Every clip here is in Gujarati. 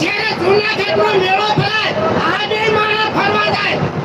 જેને જૂનાગઢ નો મેળો થાય આડે માણસ ફરવા જાય.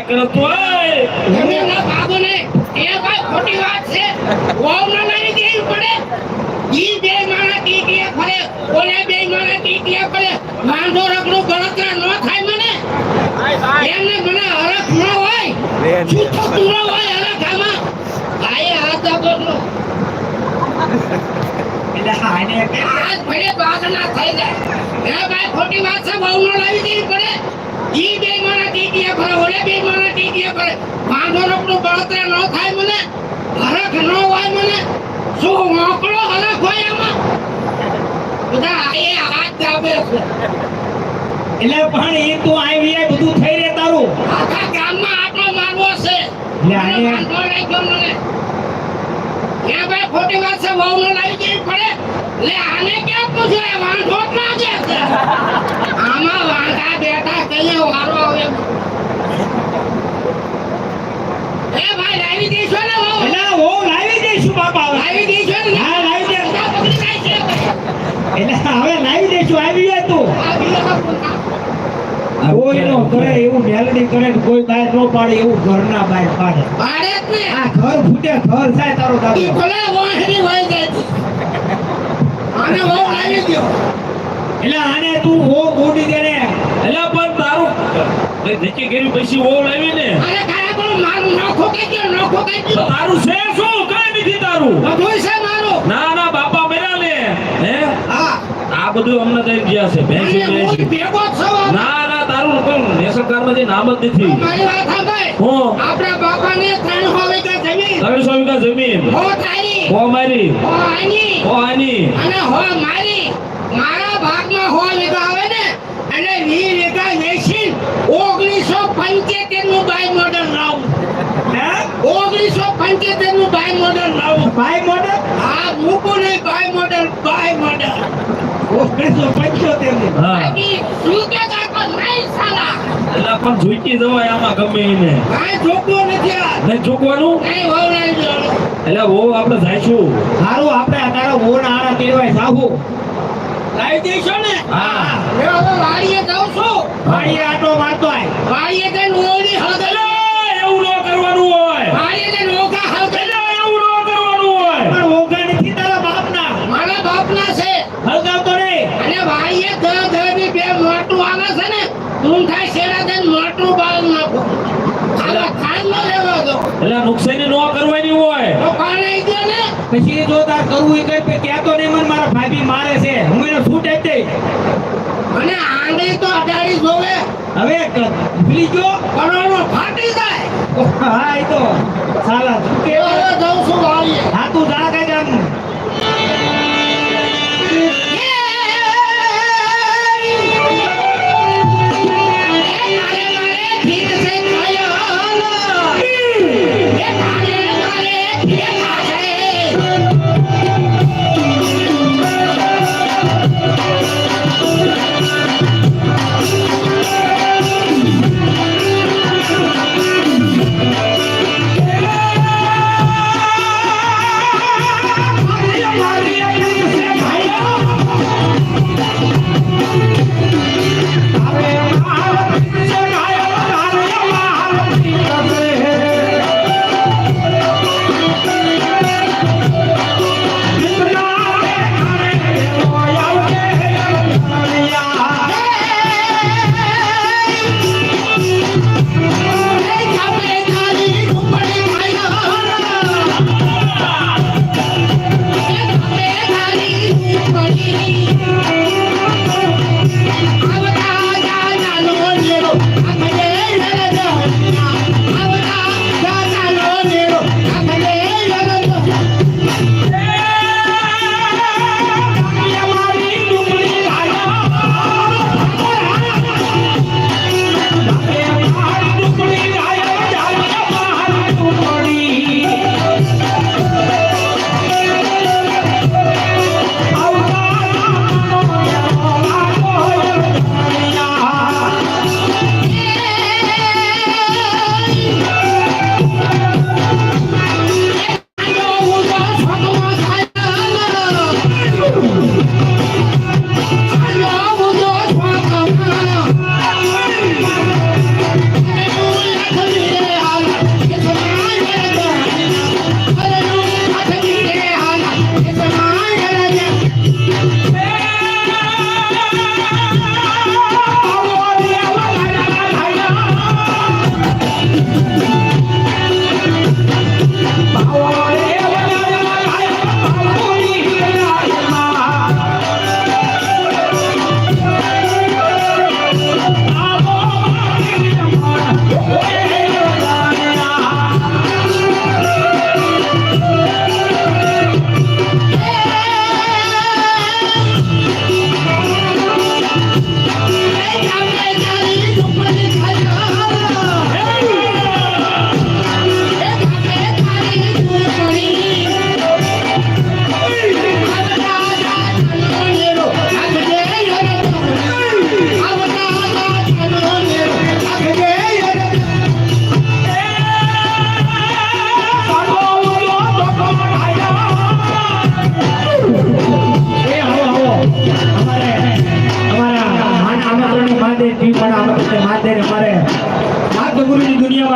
ટ્રાય કરતો હોય એ ભાઈ ખોટી વાત છે. વહુના નાની થાય જાય. એ ભાઈ ખોટી વાત છે બહુ નો લાવી દેવી પડે. ઈ બે મારા ટીટીએ ભરે ઓલે બે મારા ટીટીએ ભરે. વાંધો રોકડું બળતરા ન થાય મને હરખ ન હોય મને. શું મોકળો હરખ હોય એમાં બધા એ હાથ દાબે છે. એટલે પણ એ તું આવી બધું થઈ રે તારું. આખા ગામમાં આટલો મારવો છે. એટલે મને ખોટી વાત છે બહુ નો લાવી દેવી પડે. લે આને કેમ પૂછે? વાંધો ના દે છે. આમાં વાંધા બેઠા કઈ વારો આવે. એ ભાઈ લાવી દઈશું ને હું એટલે હું લાવી દઈશું બાપા લાવી દેશો ને. હા, લાવી દે. એટલે હવે લાવી દઈશું આવી જાય તું. આ તો પૂછા. કોઈ કરે એવું મેલડી કરે કોઈ બહાર ન પાડે એવું ઘરના બહાર પાડે. પાડે આ ઘર ફૂટે ઘર થાય તારો દાદો. ભલે જાય. આને વહુ લાવી દ્યો. એટલે આને તું ઓ ગોડી દે ને એટલે પણ તારું નક્કી કર્યું પછી ઓળ આવી ને. અરે કાયા બોલો મારું નોખો કઈ દ્યો, નોખો કઈ તો તારું છે શું? કઈ નથી તારું. બધું છે મારું. ના ના બાપા મેરા ને. હે? હા. આ બધું અમને દઈ ગયા છે. અને હું ભેગો જ ના ના તારું કોઈ રેશન કાર્ડ જે નામ જ નથી મારી વાત સાંભળ. હું? આપણા બાપાને ત્રણ સો વીઘા જમીન. ત્રણસો વીઘા જમીન. હો તારી. હો મારી. હો આની. હો આની. અને હો મારી. મારા ભાગમાં હો વીઘા આવે ને અને વી લેતા વેચી ઓગણીસો પંચોતેરનું બાય મોડલ લાવું હે? ઓગણીસો પંચોતેરનું બાય મોડલ લાવું ભાઈ મોડલ હા મૂકું નહીં બાય મોડલ બાય મોડલ ઓગણીસો પંચોતેરની શું કે કાકો નહીં સાલા? એટલે પણ જોઈતી જવાય આમાં ગમે એને. કાંઈ જોકવું નથી આ. નહીં જોકવાનું નહીં હોવ નહીં જોવાનું. એટલે બહુ આપણે જાઈશું સારું આપણે આ તારા ઓન આરા કેવાય સાહુ. લાવી દઈશું ને? હા. હવે હવે વાડીએ જાઉં છું. વાડીએ આટો મારતો આય. વાડીએ જઈને નોડી હળદર એવું ન કરવાનું હોય. વાડીએ જઈને ઓઘા હળદર એટલે એવું ન કરવાનું હોય પણ ઓગા નથી તારા બાપના મારા બાપના છે હળગાવતો નહીં અને વાડીએ દહ દહની બે મોટું આવે છે ને હું થાય શેરા જઈને મોટું બાળ નાખું ખાલી ખાઈ ન લેવા દો એટલે નુકસાની ન કરવાની હોય તો પાણી ગયો ને પછી જો તાર કરવું એ કઈ કહેતો નહીં મને મારા ભાભી મારે છે. હું એને છૂટ દઈશ અને આંગળી તો અડાડી જોવે. હવે ભૂલી ગયો? કરોડો ફાટી જાય. હા એ તો સાલા કેવો જાઉં છું વાળીએ હા તું જા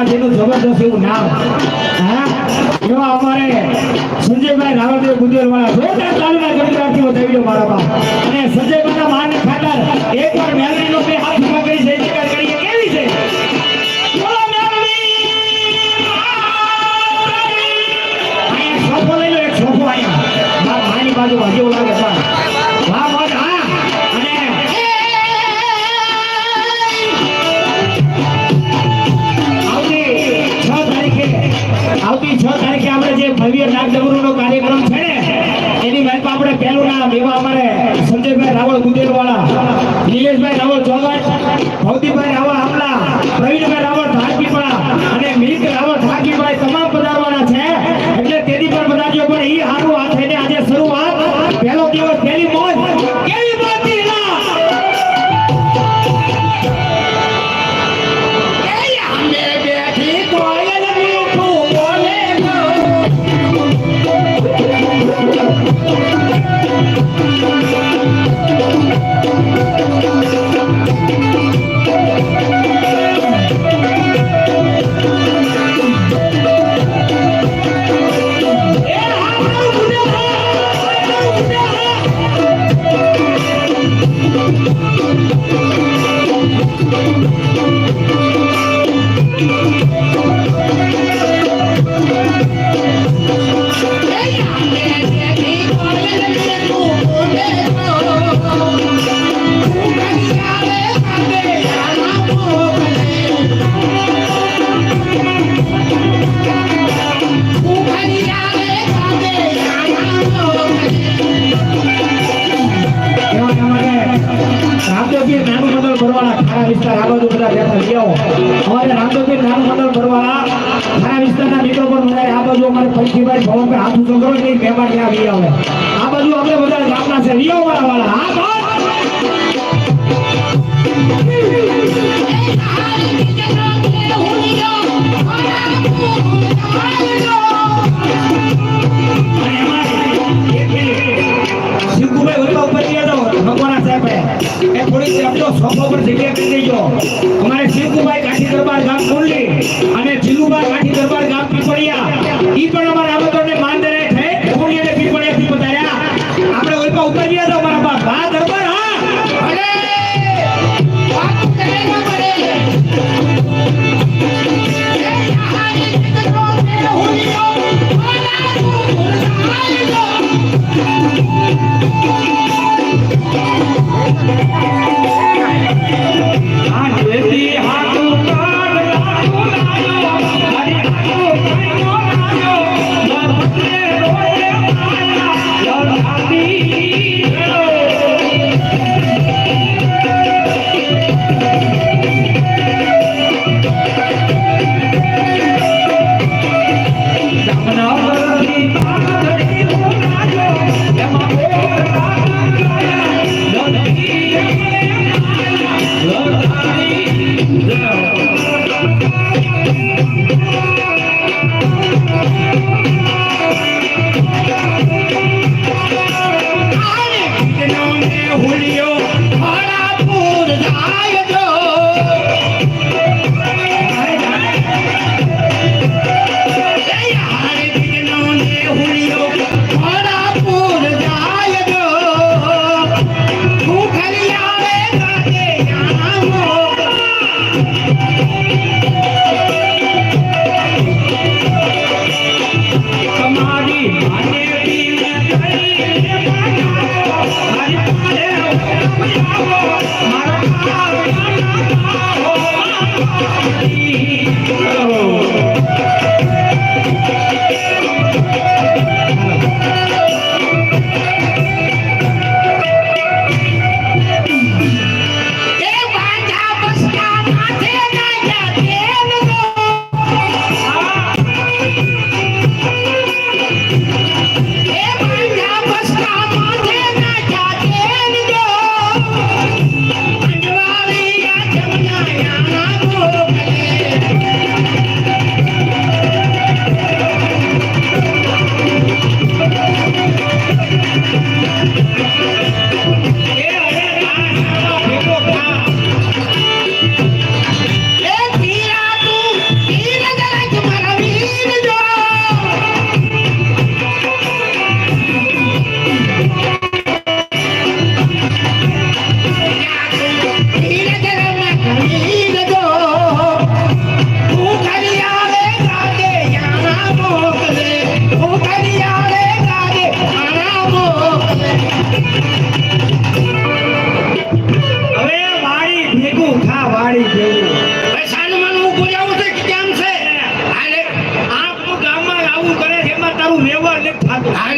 પણ એનું જબરદસ્ત એવું નામ. હા? એવા અમારે સંજયભાઈ રાવળદેવ ગુજરવાળા જોરદાર તાલના ગુજરાતીઓ દેવીઓ મારા બાપ. અને સંજયભાઈના માન ખાતર એકવાર મેલરીનો બે હાથ નામ એવા અમારે સંજયભાઈ રાવળ ગુદેરવાળા નિલેશભાઈ રાવળ ચોલવાડ ભવતીભાઈ રાવળ અમારે રામદેવજી જ્ઞાન મંડળ ભરવાળા ઘણા વિસ્તારના મિત્રો પણ વધારે આ બાજુ અમારે પૈકીભાઈ ભવનભાઈ હાથ ઉછો કરો નહીં મહેમાન ત્યાં વી આવે. આ બાજુ આપણે બધા જાતના છે વી અમારા વાળા હા તો શિવકુભાઈ ઓલા ઉપર લઈ જાઓ ભગવાના સાહેબ. એ થોડી આપજો સોફો ઉપર જગ્યા કરી દેજો. અમારે શિવકુભાઈ કાઠી દરબાર ગામ કુંડલી અને જીલુભાઈ કાઠી દરબાર ગામ પડ્યા એ પણ અમારા Thank you. থাকবে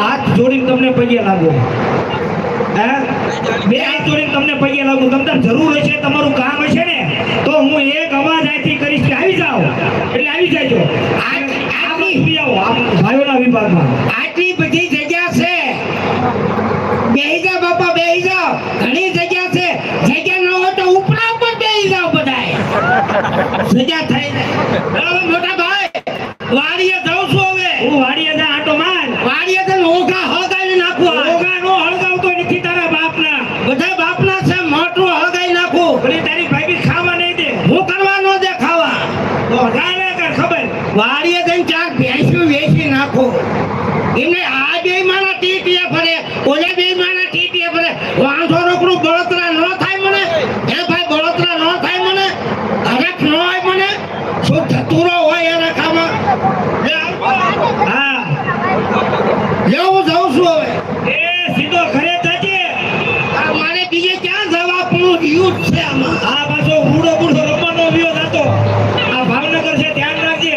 હાથ જોડીને તમને પગે લાગો. હે? બે હાથ જોડીને તમને પગે લાગુ. તમને જરૂર હશે તમારું કામ હશે ને તો હું એક અવાજ અહીંથી કરીશ કે આવી જાઓ. એટલે આવી જાજો. આટલી આવો ભાઈઓના વિભાગમાં. આટલી બધી જગ્યા છે. બેહી જાઓ બાપા બેહી જાઓ. ઘણી જગ્યા છે. જગ્યા ન હોય તો ઉપરા ઉપર બેહી જાઓ બધાય. જગ્યા થઈ જાય. મોટા ભાઈ વાડીએ જાઉં છું હવે હું વાડીએ જા આંટો માર વાડીએ તો ઓઘા હળગાવી નાખું આ. ઓગા નો હળગાવતો નથી તારા બાપના બધા બાપના છે મોટું હળગાવી નાખું ભલે તારી ભાઈ ખાવા નહીં દે હું કરવા ન દે ખાવા તો ગાલે કર ખબર વાડીએ જઈને ચાર ભેંસું વેચી નાખો એમને આ બે માના ટીટીએ ફરે ઓલા બે માના ટીટીએ ફરે વાંધો રોકડું બળતરા ન થાય મને હે ભાઈ બળતરા ન થાય મને હરખ ન હોય મને શું ધતુરો હોય એ રખામાં લે આવો. હા લે હું જાઉં છું હવે એ સીધો ઘરે જજે આ મારે બીજે ક્યાં જવા પણ યુદ્ધ છે આમાં આ પાછો બુડો બુડો રમવાનો વ્યો થતો આ ભાવનગર છે ધ્યાન રાખજે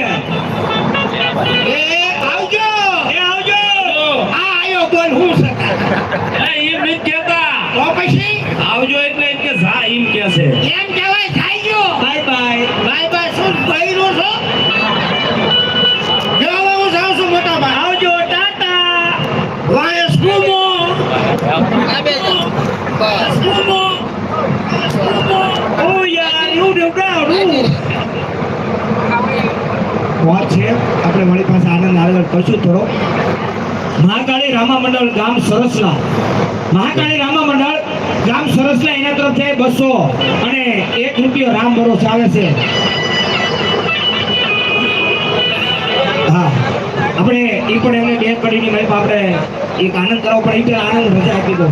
એ આવજો એ આવજો આ આયો બોલ હું સકા એમ નથી કહેતા તો પછી આવજો એટલે એમ કે જા એમ કે છે એમ કહેવાય થાય જો બાય બાય ભાઈ ભાઈ શું બૈરું છો જો હવે હું જાઉં છું મોટા ભાઈ આવજો ટાટા વાય સ્કૂમો સ્કૂમો ઓ યાર યુ ડુ ડાઉન વાત છે. આપણે મારી પાસે આનંદ આગળ કરશું થોડો. મહાકાળી રામા મંડળ ગામ સરસલા. મહાકાળી રામા મંડળ ગામ સરસલા એના તરફથી બસો અને એક રૂપિયો રામ ભરોસ આવે છે. હા. આપણે એ પણ એમને બે મહેલ આપણે એક આનંદ કરવો પડે એ આનંદ રજા આપી દો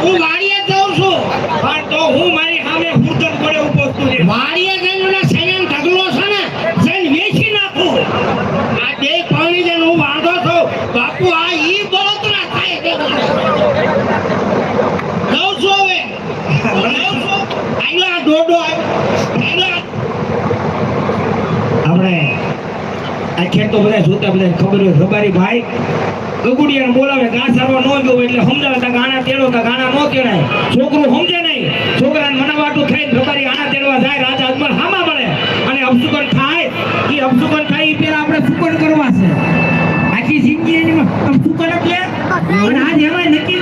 હું વાડીએ જાઉં છું પણ તો હું મારી સામે હુરજન પડે ઊભો છું રે. વાડીએ જઈને ઓલા સૈયન ઢગલો છે ને જઈને વેચી નાખું આ બે પાણી જઈને હું વાંધો છું બાપુ આ ઈ બળતરા થાય છે જાઉં છું હવે જાઉં છું આયલો આ ડોડો આવ્યો આયલો આ આપણે આ તો બધા જોતા બધા ખબર હોય રબારી ભાઈ ગગુડિયાને બોલાવે ઘા સારવા ન ગયો એટલે સમજાવે આના તેડો કે આના ન તેડાય. છોકરું સમજે નહીં. છોકરાને મનાવાટું થઈને રબારી આના તેડવા જાય રાજા અજમલ હામા મળે. અને અપસુકન થાય એ અપસુકન થાય એ પેલા આપણે સુકન કરવા છે. આખી જિંદગી એની અપસુકન એટલે અને આજ એમાં નક્કી